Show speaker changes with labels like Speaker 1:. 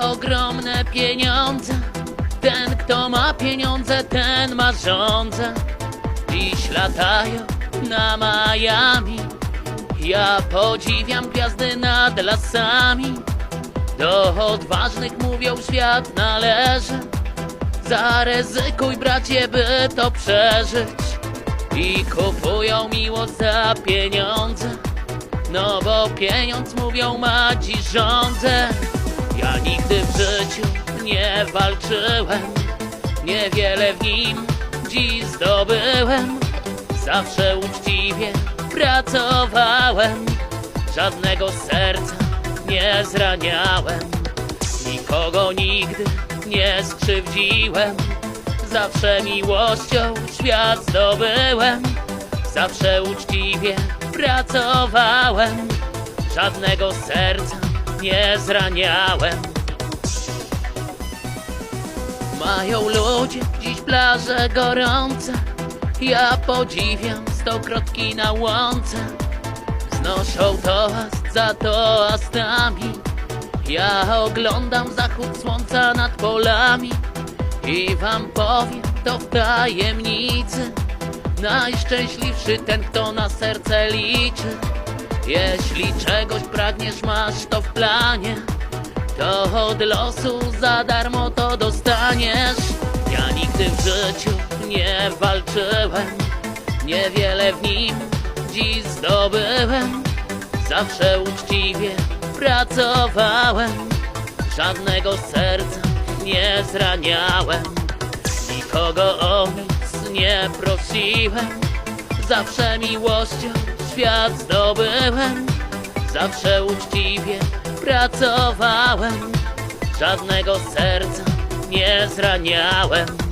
Speaker 1: ogromne pieniądze. Ten, kto ma pieniądze, ten ma rządzę. Dziś latają na Miami. Ja podziwiam gwiazdy nad lasami. Do odważnych mówią świat należy. Zaryzykuj bracie, by to przeżyć. I kupują miłość za pieniądze. No bo pieniądz mówią ma dziś rządzę. Ja nigdy w życiu nie walczyłem. Niewiele w nim dziś zdobyłem. Zawsze uczciwie pracowałem. Żadnego serca nie zraniałem. Nikogo nigdy nie skrzywdziłem. Zawsze miłością świat zdobyłem. Zawsze uczciwie pracowałem. Żadnego serca nie zraniałem. Mają ludzie dziś plaże gorące. Ja podziwiam stokrotki na łące. Znoszą toast za toastami. Ja oglądam zachód słońca nad polami. I wam powiem to w tajemnicy. Najszczęśliwszy ten, kto na serce liczy. Jeśli czegoś pragniesz, masz to w planie. To od losu za darmo to dostaniesz. Ja nigdy w życiu nie walczyłem. Niewiele w nim dziś zdobyłem. Zawsze uczciwie pracowałem. Żadnego serca nie zraniałem. Nikogo o nic nie prosiłem. Zawsze miłością świat zdobyłem. Zawsze uczciwie pracowałem. Żadnego serca nie zraniałem.